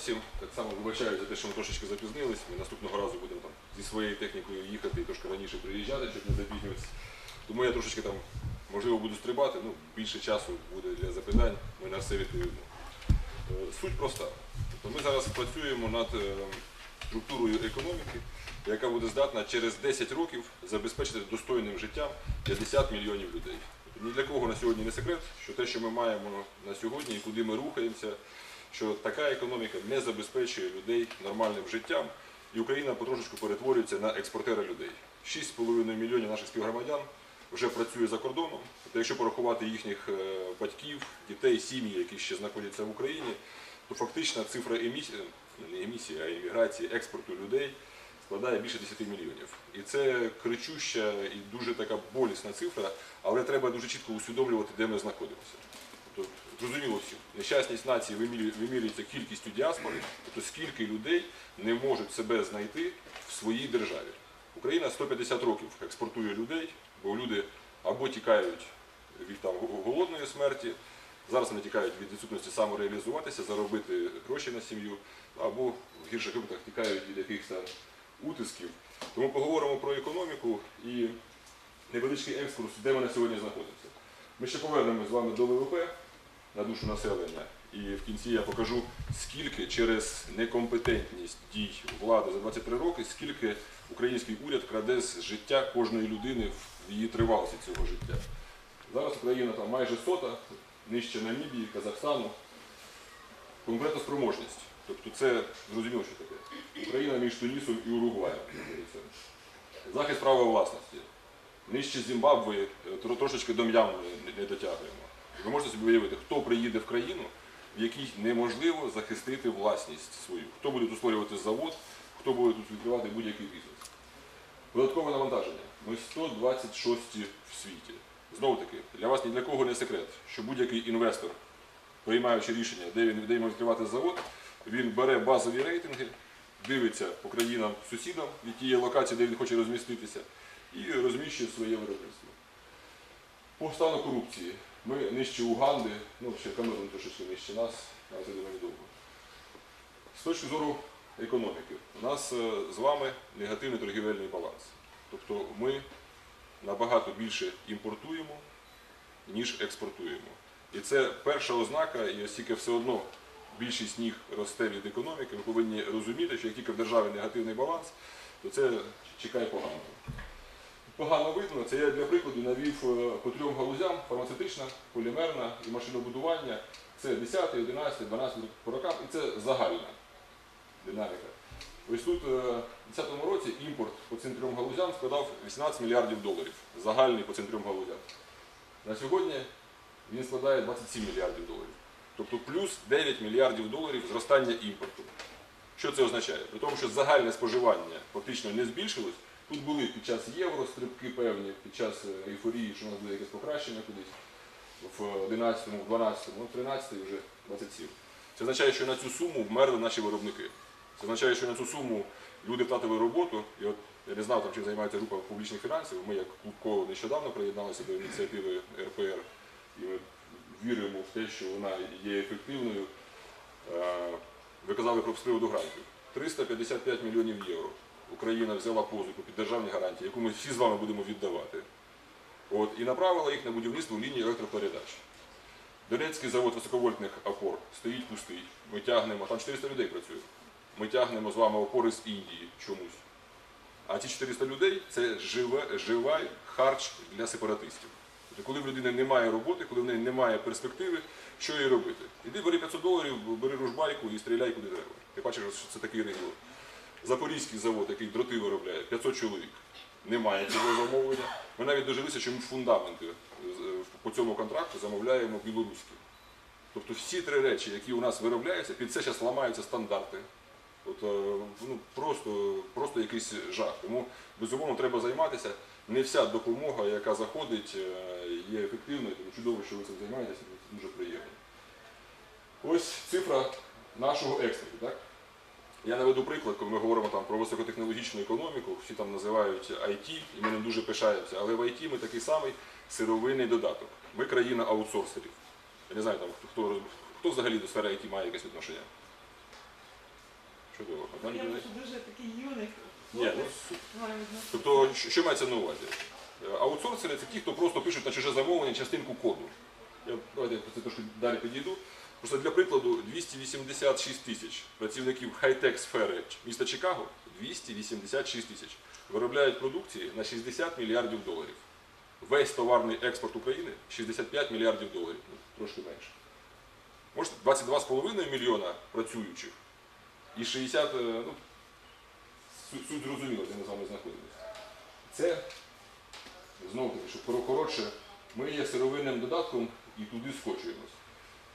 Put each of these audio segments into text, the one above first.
всім. Так само вибачаю за те, що ми трошечки запізнились. Ми наступного разу будемо там зі своєю технікою їхати і трошки раніше приїжджати, щоб не запізнюватися. Тому я трошечки там, можливо, буду стрибати, ну, більше часу буде для запитань, ми на все відповімо. Е, Суть проста. Тобто ми зараз працюємо над е, структурою економіки, яка буде здатна через 10 років забезпечити достойним життям 50 мільйонів людей. Тобто ні для кого на сьогодні не секрет, що те, що ми маємо на сьогодні і куди ми рухаємося, що така економіка не забезпечує людей нормальним життям, і Україна потрошечку перетворюється на експортера людей. 6,5 мільйонів наших співгромадян вже працює за кордоном. Тобто, якщо порахувати їхніх е, батьків, дітей, сім'ї, які ще знаходяться в Україні, то фактично цифра емісії, не емісії, а еміграції, експорту людей складає більше 10 мільйонів. І це кричуща і дуже така болісна цифра, але треба дуже чітко усвідомлювати, де ми знаходимося. Тобто, зрозуміло всім, нещасність нації вимірюється кількістю діаспори, тобто скільки людей не можуть себе знайти в своїй державі. Україна 150 років експортує людей, бо люди або тікають від там голодної смерті, зараз вони тікають від відсутності самореалізуватися, заробити гроші на сім'ю, або в гірших випадках тікають від якихось утисків. Тому поговоримо про економіку і невеличкий екскурс, де ми на сьогодні знаходимося. Ми ще повернемось з вами до ВВП на душу населення. І в кінці я покажу, скільки через некомпетентність дій влади за 23 роки, скільки український уряд краде з життя кожної людини в її тривалості цього життя. Зараз Україна там майже сота, нижче Намібії, Казахстану. Конкурентоспроможність. Тобто це зрозуміло, що таке. Україна між Тунісом і Уругваєм. Захист права власності. Нижче Зімбабве е, трошечки до не- не дотягуємо. Ви можете собі уявити, хто приїде в країну, в якій неможливо захистити власність свою. Хто буде тут створювати завод, хто буде тут відкривати будь-який бізнес. Податкове навантаження. Ми 126-ті в світі. Знову таки, для вас ні для кого не секрет, що будь-який інвестор, приймаючи рішення, де він йому відкривати завод, він бере базові рейтинги, дивиться по країнам сусідам від тієї локації, де він хоче розміститися, і розміщує своє виробництво. По стану корупції. Ми нижче Уганди, ну ще Камерун трошечки нижче нас, але це думаю недовго. З точки зору економіки, у нас е, з вами негативний торгівельний баланс. Тобто ми набагато більше імпортуємо, ніж експортуємо. І це перша ознака, і оскільки все одно більшість ніг росте від економіки, ми повинні розуміти, що як тільки в державі негативний баланс, то це чекає погано. Погано видно, це я для прикладу навів е, по трьом галузям фармацевтична, полімерна і машинобудування. Це 10, 11, 12 по рокам, і це загальна динаміка. Ось тут е, в 2010 році імпорт по цим трьом галузям складав 18 мільярдів доларів. Загальний по цим трьом галузям. На сьогодні він складає 27 мільярдів доларів. Тобто плюс 9 мільярдів доларів зростання імпорту. Що це означає? При тому, що загальне споживання фактично не збільшилось. Тут були під час євро стрибки певні, під час е, ейфорії, що у нас буде якесь покращення кудись в 11-му, в 12-му, ну, в 13-й вже 27. Це означає, що на цю суму вмерли наші виробники. Це означає, що на цю суму люди втратили роботу. І от я не знав, там, чим займається група публічних фінансів. Ми як клуб нещодавно приєдналися до ініціативи РПР. І ми віримо в те, що вона є ефективною. Е, Ви казали про з приводу грантів. 355 мільйонів євро. Україна взяла позику під державні гарантії, яку ми всі з вами будемо віддавати. От, і направила їх на будівництво лінії електропередач. Донецький завод високовольтних опор стоїть пустий. Ми тягнемо, там 400 людей працює. Ми тягнемо з вами опори з Індії чомусь. А ці 400 людей це живе, живий харч для сепаратистів. Тобто, коли в людини немає роботи, коли в неї немає перспективи, що їй робити? Іди бери 500 доларів, бери ружбайку і стріляй куди треба. Ти бачиш, що це такий регіон. Запорізький завод, який дроти виробляє, 500 чоловік. Немає цього замовлення. Ми навіть дожилися, що ми фундаменти е, по цьому контракту замовляємо білоруські. Тобто всі три речі, які у нас виробляються, під це зараз ламаються стандарти. От, е, ну, просто, просто якийсь жах. Тому безумовно треба займатися. Не вся допомога, яка заходить, е, є ефективною, тому чудово, що ви цим займаєтеся, це дуже приємно. Ось цифра нашого експорту. Так? Я наведу приклад, коли ми говоримо там про високотехнологічну економіку, всі там називають IT, і ми ним дуже пишаємося. Але в IT ми такий самий сировинний додаток. Ми країна аутсорсерів. Я не знаю, там, хто, хто взагалі до сфери IT має якесь відношення. Чудово. Одна Я людина. дуже дуже такий юний Ні, ну. Тобто, що що мається на увазі? Аутсорсери це ті, хто просто пишуть на чуже замовлення частинку коду. Я давайте я це трошки далі підійду. Просто для прикладу 286 тисяч працівників хай-тек сфери міста Чикаго 286 тисяч виробляють продукції на 60 мільярдів доларів. Весь товарний експорт України 65 мільярдів доларів, ну, трошки менше. Може 22,5 мільйона працюючих і 60, е, ну, суть, зрозуміла, де ми з вами знаходимося. Це, знову таки, коро- коротше, ми є сировинним додатком і туди скочуємось.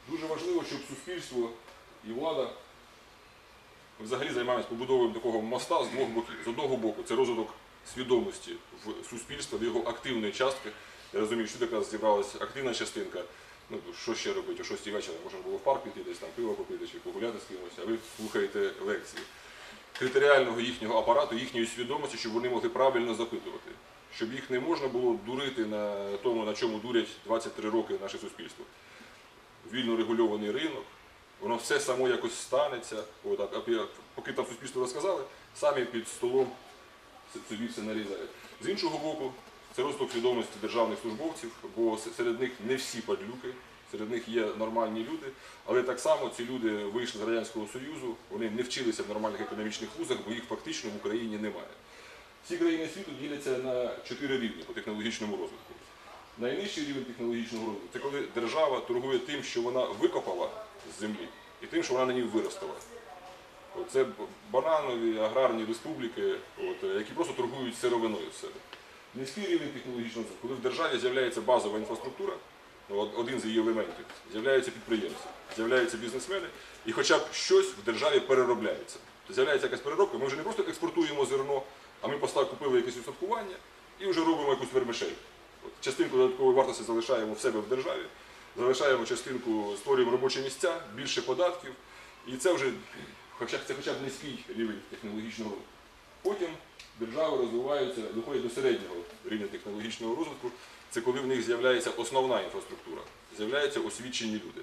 Дуже важливо, щоб суспільство і влада взагалі займаємося побудовою такого моста з двох боків. З одного боку, це розвиток свідомості в суспільства, в його активної частки. Я розумію, що така зібралася активна частинка. Ну, що ще робити, о 6 вечора можна було в парк піти, десь там пиво попити чи погуляти з кимось, а ви слухаєте лекції критеріального їхнього апарату, їхньої свідомості, щоб вони могли правильно запитувати. Щоб їх не можна було дурити на тому, на чому дурять 23 роки наше суспільство. Вільно регульований ринок, воно все само якось станеться. От, а поки там суспільство розказали, самі під столом собі все нарізають. З іншого боку, це розвиток свідомості державних службовців, бо серед них не всі падлюки, серед них є нормальні люди, але так само ці люди вийшли з Радянського Союзу, вони не вчилися в нормальних економічних вузах, бо їх фактично в Україні немає. Всі країни світу діляться на чотири рівні по технологічному розвитку. Найнижчий рівень технологічного розвитку це коли держава торгує тим, що вона викопала з землі, і тим, що вона на ній виростила. Це бананові аграрні республіки, от, е, які просто торгують сировиною в себе. Низький рівень технологічного розвитку, коли в державі з'являється базова інфраструктура, ну, один з її елементів, з'являються підприємці, з'являються бізнесмени, і хоча б щось в державі переробляється. Тобто З'являється якась переробка, ми вже не просто експортуємо зерно, а ми постав купили якесь відсоткування і вже робимо якусь вермишель. Частинку додаткової вартості залишаємо в себе в державі, залишаємо частинку, створюємо робочі місця, більше податків. І це вже хоча, це хоча б низький рівень технологічного розвитку. Потім держави розвиваються, доходять до середнього рівня технологічного розвитку. Це коли в них з'являється основна інфраструктура, з'являються освічені люди.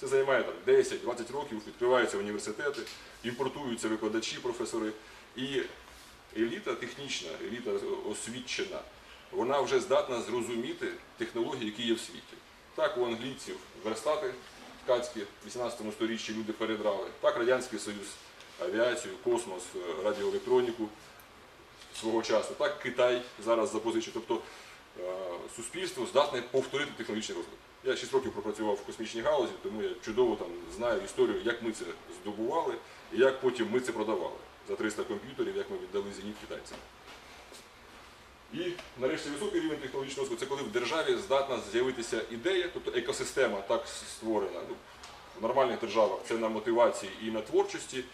Це займає 10-20 років, відкриваються університети, імпортуються викладачі, професори. І еліта технічна, еліта освічена, вона вже здатна зрозуміти технології, які є в світі. Так у англійців верстати ткацькі в 18 сторіччі люди передрали, так Радянський Союз авіацію, космос, е, радіоелектроніку свого часу, так Китай зараз запозичив. Тобто е, суспільство здатне повторити технологічний розвиток. Я 6 років пропрацював в космічній галузі, тому я чудово там знаю історію, як ми це здобували і як потім ми це продавали за 300 комп'ютерів, як ми віддали зеніт китайцям. І нарешті високий рівень технологічного розвитку це коли в державі здатна з'явитися ідея, тобто екосистема так створена. Ну, в нормальних державах це на мотивації і на творчості,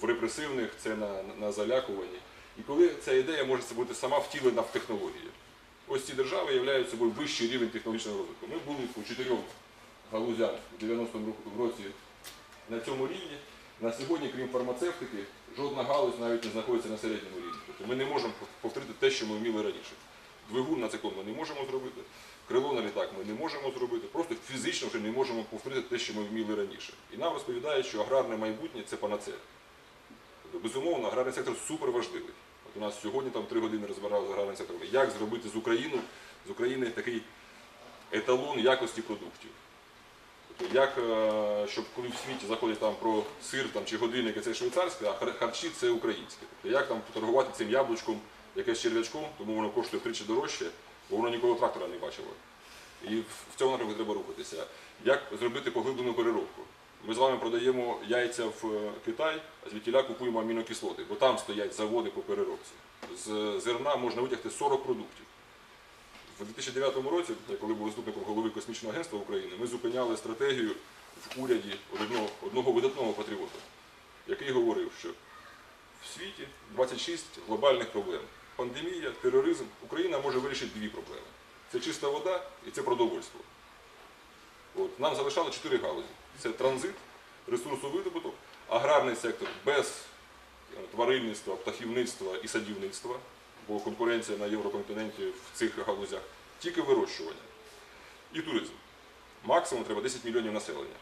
в репресивних це на, на залякуванні. І коли ця ідея може бути сама втілена в технології. Ось ці держави являють собою вищий рівень технологічного розвитку. Ми були по чотирьох галузях у 90-му році на цьому рівні. На сьогодні, крім фармацевтики, жодна галузь навіть не знаходиться на середньому рівні. Тобто ми не можемо повторити те, що ми вміли раніше. Двигун на цикл ми не можемо зробити, крило на літак ми не можемо зробити, просто фізично вже не можемо повторити те, що ми вміли раніше. І нам розповідають, що аграрне майбутнє це панацея. Тобто, безумовно, аграрний сектор супер важливий. От у нас сьогодні там три години розбирали з аграрним сектором. Як зробити з України, з України такий еталон якості продуктів. Як, е, щоб коли в світі заходять там про сир там, чи годинники, це швейцарське, а харчі це українське. Тобто, як там торгувати цим яблучком, якесь черв'ячком, тому воно коштує втричі дорожче, бо воно ніколи трактора не бачило. І в в цьому напрямку треба рухатися. Як зробити поглиблену переробку? Ми з вами продаємо яйця в е, Китай, а звідтіля купуємо амінокислоти, бо там стоять заводи по переробці. З зерна можна витягти 40 продуктів. В 2009 році, коли був заступником голови космічного агентства України, ми зупиняли стратегію в уряді одного, одного видатного патріота, який говорив, що в світі 26 глобальних проблем. Пандемія, тероризм. Україна може вирішити дві проблеми. Це чиста вода і це продовольство. От, нам залишали чотири галузі. Це транзит, ресурсовидобуток, аграрний сектор без тваринництва, птахівництва і садівництва, бо конкуренція на євроконтиненті в цих галузях, тільки вирощування. І туризм. Максимум треба 10 мільйонів населення.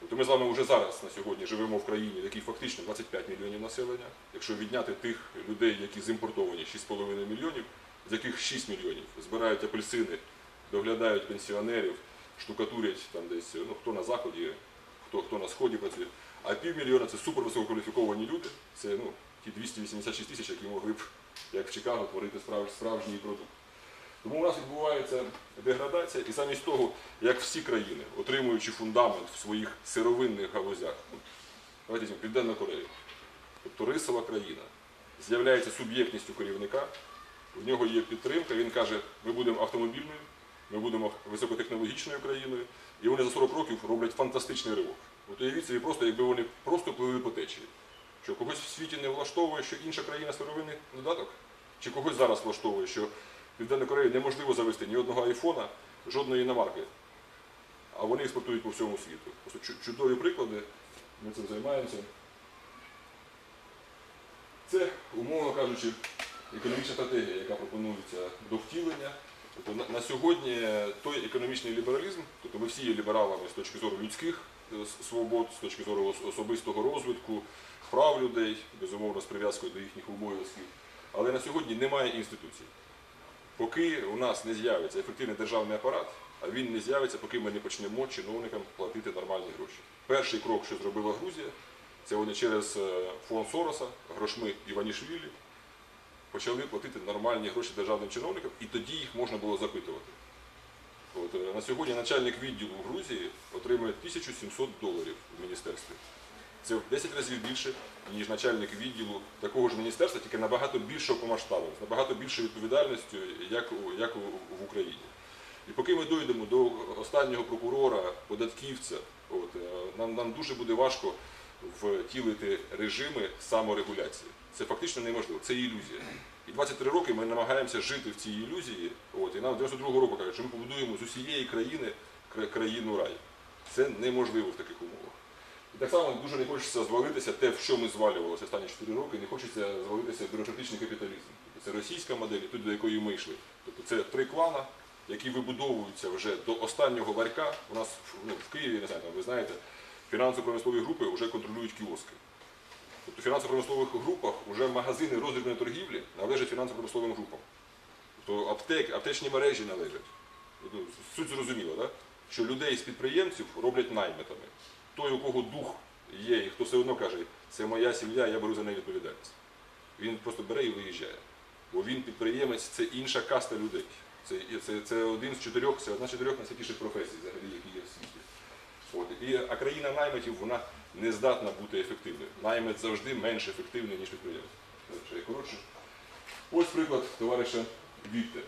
Тобто ми з вами вже зараз на сьогодні живемо в країні, в якій фактично 25 мільйонів населення. Якщо відняти тих людей, які зімпортовані 6,5 мільйонів, з яких 6 мільйонів збирають апельсини, доглядають пенсіонерів, штукатурять там десь, ну хто на заході, хто, хто на сході працює. А півмільйона це супервисококваліфіковані люди. Це ну, ті 286 тисяч, які могли б, як в Чикаго, творити справ- справжній продукт. Тому у нас відбувається деградація, і замість того, як всі країни, отримуючи фундамент в своїх сировинних галузях, давайте візьмемо Південна Корея, тобто рисова країна, з'являється суб'єктністю керівника, в нього є підтримка, він каже, ми будемо автомобільною, ми будемо високотехнологічною країною, і вони за 40 років роблять фантастичний ривок. От уявіть собі просто, якби вони просто плили по течії. Що когось в світі не влаштовує, що інша країна сировинний додаток? Чи когось зараз влаштовує, що в Південній Кореї неможливо завести ні одного айфона, жодної іномарки, а вони експортують по всьому світу. Просто чудові приклади, ми цим займаємося. Це, умовно кажучи, економічна стратегія, яка пропонується до втілення. Тобто на, на сьогодні той економічний лібералізм, тобто ми всі є лібералами з точки зору людських е, свобод, з точки зору особистого розвитку, прав людей, безумовно, з прив'язкою до їхніх обов'язків. Але на сьогодні немає інституцій. Поки у нас не з'явиться ефективний державний апарат, а він не з'явиться, поки ми не почнемо чиновникам платити нормальні гроші. Перший крок, що зробила Грузія, це вони через е, фонд Сороса, грошми Іванішвілі, почали платити нормальні гроші державним чиновникам, і тоді їх можна було запитувати. От, е, на сьогодні начальник відділу в Грузії отримує 1700 доларів в міністерстві. Це в 10 разів більше, ніж начальник відділу такого ж міністерства, тільки набагато більшого по масштабу, з набагато більшою відповідальністю, як, як в Україні. І поки ми дійдемо до останнього прокурора, податківця, от, е, нам, нам дуже буде важко втілити режими саморегуляції. Це фактично неможливо, це ілюзія. І 23 роки ми намагаємося жити в цій ілюзії. От, і нам 92 року кажуть, що ми побудуємо з усієї країни країну рай. Це неможливо в таких умовах. Так само дуже не хочеться звалитися те, в що ми звалювалися останні 4 роки, не хочеться звалитися в бюрократичний капіталізм. Тобто це російська модель, тут до якої ми йшли. Тобто це три клана, які вибудовуються вже до останнього ларька. У нас ну, в Києві, не знаю, там, ви знаєте, фінансово-промислові групи вже контролюють кіоски. Тобто в фінансово-промислових групах вже магазини роздрібної торгівлі належать фінансово-промисловим групам. Тобто аптек, аптечні мережі належать. Ну, Суть зрозуміла, да? що людей з підприємців роблять наймитами. Той, у кого дух є, і хто все одно каже, це моя сім'я, я беру за неї відповідальність. Він просто бере і виїжджає. Бо він підприємець, це інша каста людей. Це, це, це один з чотирьох, це одна з чотирьох найсвятіших професій, взагалі, які є в світі. От. І, а країна наймитів вона не здатна бути ефективною. Наймит завжди менш ефективний, ніж підприємець. Коротше. Ось приклад товариша Вітте.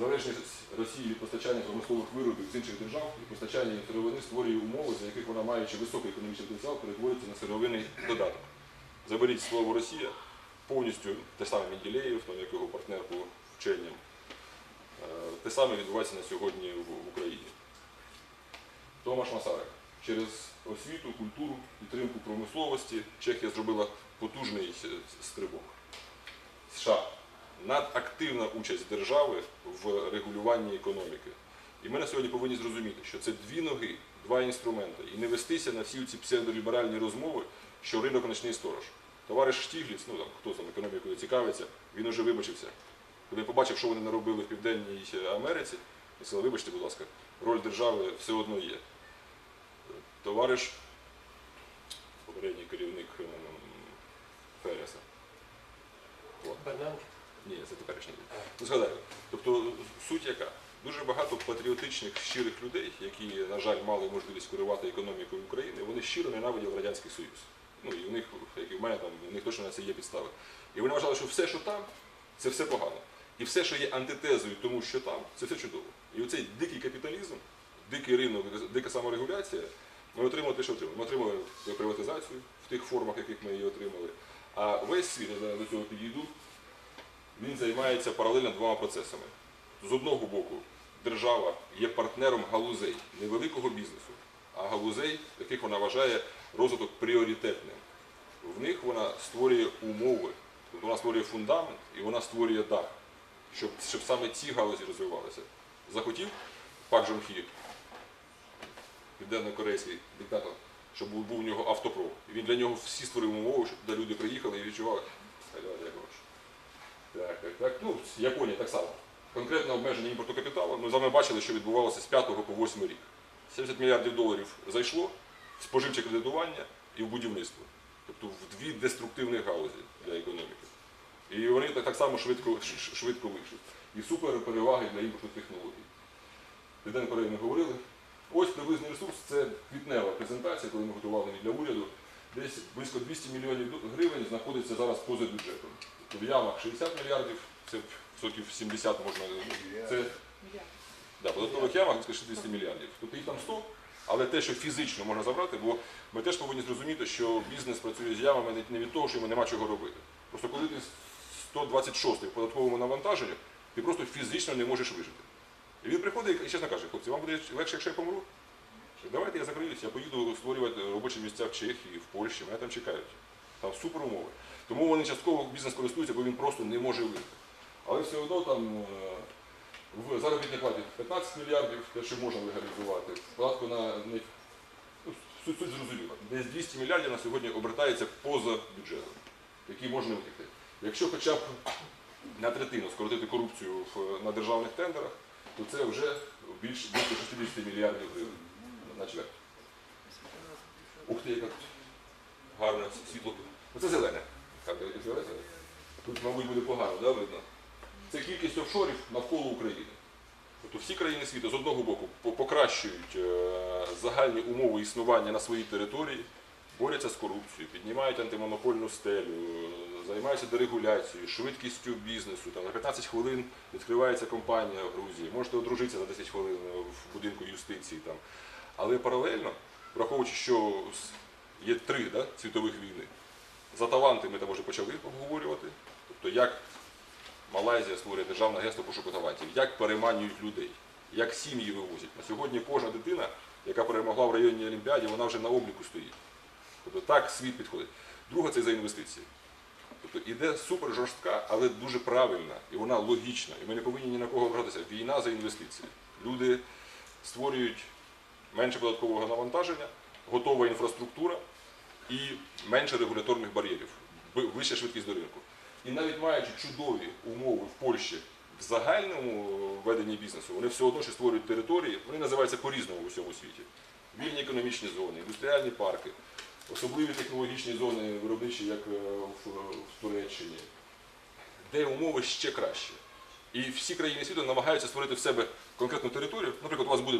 Залежність Росії від постачання промислових виробів з інших держав і постачання сировини створює умови, за яких вона, маючи високий економічний потенціал, перетворюється на сировинний додаток. Заберіть слово Росія, повністю те саме Менділеєв, як його партнер по вченням. Е, Те саме відбувається на сьогодні в, Україні. Томаш Масарик. Через освіту, культуру, підтримку промисловості Чехія зробила потужний стрибок. США. Надактивна участь держави в регулюванні економіки. І ми на сьогодні повинні зрозуміти, що це дві ноги, два інструменти. І не вестися на всі ці псевдоліберальні розмови, що ринок ночний сторож. Товариш Штігліц, ну там хто там економікою цікавиться, він уже вибачився. Коли побачив, що вони наробили в Південній Америці, сказав, вибачте, будь ласка, роль держави все одно є. Товариш, попередній керівник ФРС. От. Ні, це теперішній. Ну, згадаю. Тобто суть яка? Дуже багато патріотичних, щирих людей, які, на жаль, мали можливість керувати економікою України, вони щиро ненавиділи Радянський Союз. Ну і в них, як і в мене, там, в них точно на це є підстави. І вони вважали, що все, що там, це все погано. І все, що є антитезою тому, що там, це все чудово. І оцей дикий капіталізм, дикий ринок, дика саморегуляція, ми отримали те, що отримали. Ми отримали приватизацію в тих формах, яких ми її отримали. А весь світ, я зараз до цього підійду, він займається паралельно двома процесами. З одного боку, держава є партнером галузей невеликого бізнесу, а галузей, яких вона вважає розвиток пріоритетним. В них вона створює умови, тобто вона створює фундамент і вона створює дах, щоб, щоб саме ці галузі розвивалися. Захотів Пак Джон Хі, південно-корейський диктатор, щоб був, у нього автопром. Він для нього всі створив умови, щоб люди приїхали і відчували. Так, так, так. Ну, Японія так само. Конкретне обмеження імпорту капіталу. Ми з вами бачили, що відбувалося з 5 по 8 рік. 70 мільярдів доларів зайшло в споживче кредитування і в будівництво. Тобто в дві деструктивні галузі для економіки. І вони так, так само швидко, швидко вийшли. І супер переваги для імпортних технологій. Південна Корея ми говорили. Ось приблизний ресурс це квітнева презентація, коли ми готували для уряду. Десь близько 200 мільйонів гривень знаходиться зараз поза бюджетом. Тобто в ямах 60 мільярдів, це відсотків 70 можна. Це да, податкових ямах близько 60 мільярдів. Тобто їх там 100, але те, що фізично можна забрати, бо ми теж повинні зрозуміти, що бізнес працює з ямами не- не від того, що йому нема чого робити. Просто коли ти 126 в податковому навантаженні, ти просто фізично не можеш вижити. І він приходить і чесно каже, хлопці, вам буде легше, якщо я помру? Давайте я закриюсь, я поїду створювати робочі місця в Чехії, в Польщі, мене там чекають. Там супер умови. Тому вони частково бізнес користуються, бо він просто не може вижити. Але все одно там е, в заробітній платі 15 мільярдів, те, що можна легалізувати, податку на не- ну, суть, суть зрозуміла. Десь 200 мільярдів на сьогодні обертається поза бюджетом, який можна витягти. Якщо хоча б на третину скоротити корупцію в, на державних тендерах, то це вже більш більше 60 мільярдів гривень на. Ух ти, яка гарне світло. Оце зелене. Так. Тут, мабуть, буде погано, да, видно? Це кількість офшорів навколо України. Тобто всі країни світу з одного боку покращують е, загальні умови існування на своїй території, борються з корупцією, піднімають антимонопольну стелю, займаються дерегуляцією, швидкістю бізнесу. Там, на 15 хвилин відкривається компанія в Грузії, можете одружитися за 10 хвилин в будинку юстиції. Там. Але паралельно, враховуючи, що є три да, світових війни, за таланти ми там вже почали обговорювати. Тобто, як Малайзія створює державне агентство пошуку талантів, як переманюють людей, як сім'ї вивозять. На сьогодні кожна дитина, яка перемогла в районній олімпіаді, вона вже на обліку стоїть. Тобто так світ підходить. Друга це за інвестиції. Тобто іде супер жорстка, але дуже правильна, і вона логічна. І ми не повинні ні на кого обратися. Війна за інвестиції. Люди створюють менше податкового навантаження, готова інфраструктура і менше регуляторних бар'єрів, вища швидкість до ринку. І навіть маючи чудові умови в Польщі в загальному веденні бізнесу, вони все одно ще створюють території, вони називаються по-різному в усьому світі. Вільні економічні зони, індустріальні парки, особливі технологічні зони виробничі, як е, в, в Туреччині, де умови ще кращі. І всі країни світу намагаються створити в себе конкретну територію. Наприклад, у вас буде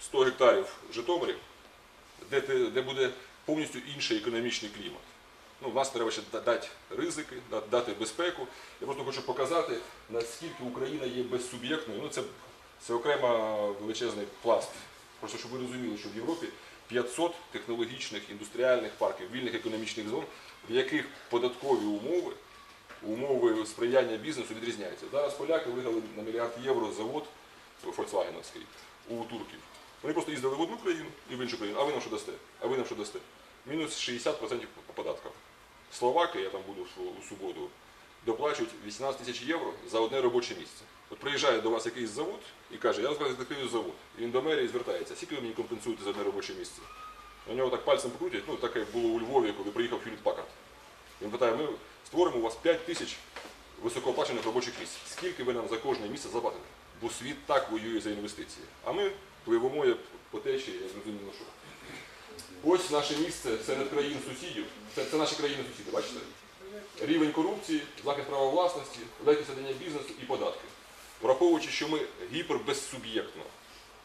100 гектарів в Житомирі, де, де буде повністю інший економічний клімат. Ну, власне, треба ще дати ризики, дати безпеку. Я просто хочу показати, наскільки Україна є безсуб'єктною. Ну, це, це окрема величезний пласт. Просто щоб ви розуміли, що в Європі 500 технологічних індустріальних парків, вільних економічних зон, в яких податкові умови, умови сприяння бізнесу відрізняються. Зараз поляки виграли на мільярд євро завод Volkswagenовський у турків. Вони просто їздили в одну країну і в іншу країну. А ви нам що дасте? А ви нам що дасте? Мінус 60% по податкам. Словаки, я там буду у суботу, доплачують 18 тисяч євро за одне робоче місце. От приїжджає до вас якийсь завод і каже, я зараз відкрию завод. І він до мерії звертається, скільки ви мені компенсуєте за одне робоче місце? На нього так пальцем покрутять, ну так як було у Львові, коли приїхав Хюліт Пакард. Він питає, ми створимо у вас 5 тисяч високооплачених робочих місць. Скільки ви нам за кожне місце заплатите? Бо світ так воює за інвестиції. А ми пливемо по течії, я зрозуміло, що. Ось наше місце серед країн сусідів. Це, це наші країни сусіди, бачите? Рівень корупції, захист права власності, легкість ведення бізнесу і податки. Враховуючи, що ми гіпербезсуб'єктно,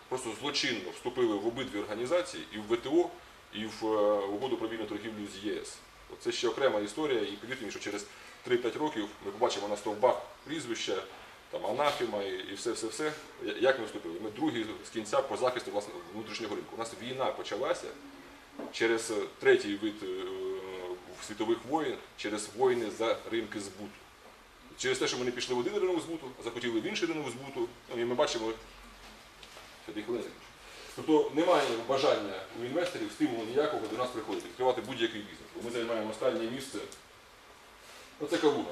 просто злочинно вступили в обидві організації, і в ВТО, і в е, угоду про вільну торгівлю з ЄС. Це ще окрема історія, і повірте мені, що через 3-5 років ми побачимо на стовбах прізвища, там анафема і, все-все-все, як ми вступили. Ми другі з кінця по захисту власне, внутрішнього ринку. У нас війна почалася через е, третій вид е, світових воєн, через воїни за ринки збуту. Через те, що ми не пішли в один ринок збуту, а захотіли в інший ринок збуту, ну, і ми бачимо. Тобто немає бажання у інвесторів стимулу ніякого до нас приходити, відкривати будь-який бізнес. Бо Ми займаємо останнє місце. Ну, це Калуга.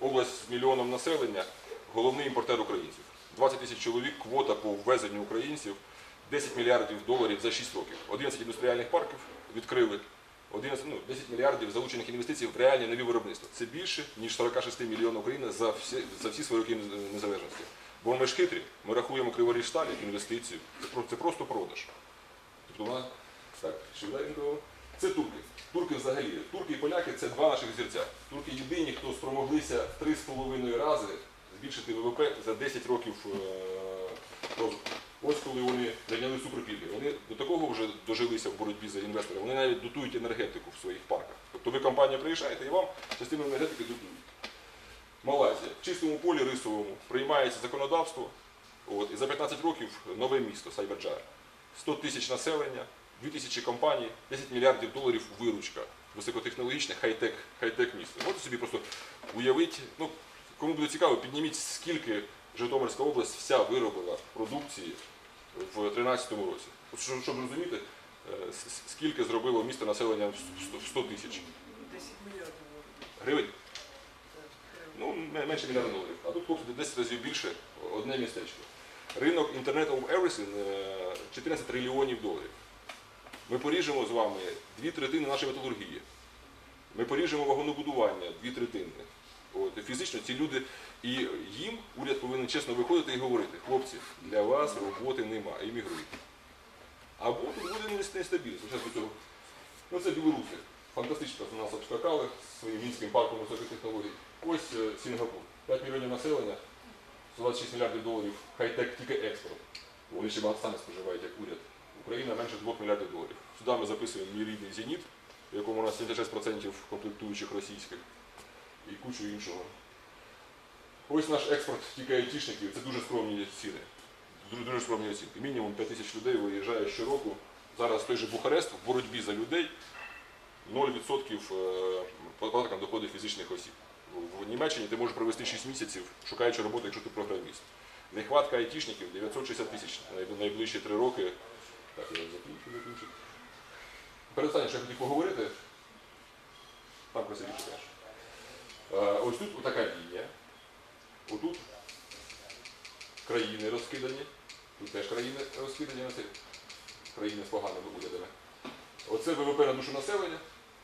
Область з мільйоном населення, головний імпортер українців. 20 тисяч чоловік, квота по ввезенню українців, 10 мільярдів доларів за 6 років. 11 індустріальних парків, відкрили 11, ну, 10 мільярдів залучених інвестицій в реальні нові виробництва. Це більше, ніж 46 мільйонів України за всі, за всі свої роки незалежності. Бо ми ж хитрі, ми рахуємо криворіж сталь інвестицію. Це, це просто продаж. Тобто вона так, швиденько. Це турки. Турки взагалі. Турки і поляки це два наших зірця. Турки єдині, хто спромоглися в 3,5 рази збільшити ВВП за 10 років е, розвитку. Ось коли вони зайняли суперпільги. Вони до такого вже дожилися в боротьбі за інвестора. Вони навіть дотують енергетику в своїх парках. Тобто ви компанія приїжджаєте і вам частину енергетики дотують. Малайзія. В чистому полі рисовому приймається законодавство. От, і за 15 років нове місто Сайберджар. 100 тисяч населення, 2 тисячі компаній, 10 мільярдів доларів виручка. Високотехнологічне хай-тек, хай-тек місто. Можете собі просто уявити, ну, кому буде цікаво, підніміть, скільки Житомирська область вся виробила продукції в 2013 році. От, щоб, розуміти, е, скільки зробило місто населення в 100 тисяч 10 мільярдів. гривень. Ну, менше мільярда доларів. А тут хлопці 10 разів більше одне містечко. Ринок Internet of Everything е, 14 трильйонів доларів. Ми поріжемо з вами дві третини нашої металургії. Ми поріжемо вагонобудування, дві третини. От, фізично ці люди, і їм уряд повинен чесно виходити і говорити, хлопці, для вас роботи нема, емігруйте. Або тут буде нес- нестабільність. Ну це білоруси. Фантастично нас обскакали своїм мінським парком високих технологій. Ось е, Сінгапур. 5 мільйонів населення, 126 мільярдів доларів, хай-тек тільки експорт. Вони ще багато самі споживають, як уряд. Україна менше 2 мільярдів доларів. Сюди ми записуємо мій рідний зеніт, в якому у нас 76% комплектуючих російських і кучу іншого. Ось наш експорт тільки айтішників, це дуже скромні ціни. Дуже, скромні оцінки. Мінімум 5 тисяч людей виїжджає щороку. Зараз той же Бухарест в боротьбі за людей 0% е, податок доходи фізичних осіб. В Німеччині ти можеш провести 6 місяців, шукаючи роботу, якщо ти програміст. Нехватка айтішників 960 тисяч на найближчі 3 роки. Так, я закінчу, закінчу. Передостаннє, що я хотів поговорити, там красивіше теж. Е, Ось тут така лінія. Отут країни розкидані. Тут теж країни розкидані країни з поганими урядами. Оце ВВП на душу населення,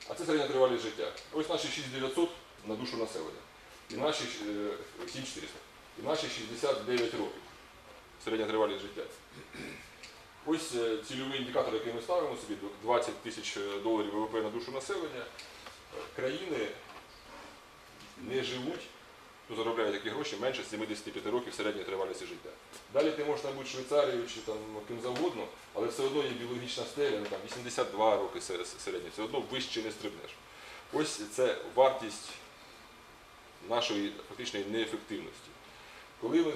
а це середня тривалість життя. Ось наші 6900 на душу населення. І наші е, 7400. І наші 69 років. Середня тривалість життя. Ось е, цільовий індикатор, який ми ставимо собі, 20 тисяч доларів ВВП на душу населення. Е, Країни не живуть, хто заробляє такі гроші менше 75 років середньої тривалості життя. Далі ти можеш там бути Швейцарією чи там ким завгодно, але все одно є біологічна стеля, ну, там 82 роки се- се- все одно вище не стрибнеш. Ось це вартість нашої фактичної неефективності. Коли ми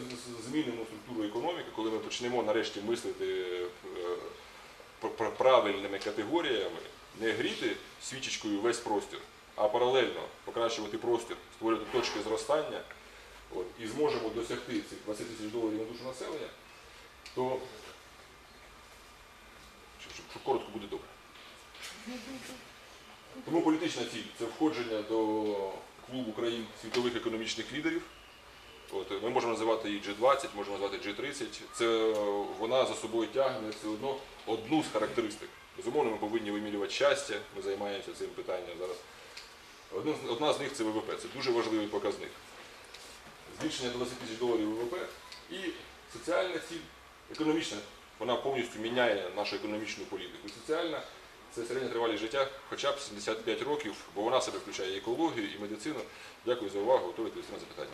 змінимо структуру економіки, коли ми почнемо нарешті мислити е, пр- пр- правильними категоріями, не гріти свічечкою весь простір, а паралельно покращувати простір, створювати точки зростання от, і зможемо досягти цих 20 тисяч доларів на душу населення, то щоб коротко буде добре. Тому політична ціль це входження до клубу країн світових економічних лідерів. От, ми можемо називати її G20, можемо назвати G30. Це вона за собою тягне все одно одну з характеристик. Безумовно, ми повинні вимірювати щастя, ми займаємося цим питанням зараз. Одна з- них це ВВП, це дуже важливий показник. Збільшення до 20 тисяч доларів ВВП і соціальна ціль, економічна, вона повністю міняє нашу економічну політику. Соціальна це середня тривалість життя хоча б 75 років, бо вона себе включає і екологію, і медицину. Дякую за увагу, відповісти на запитання.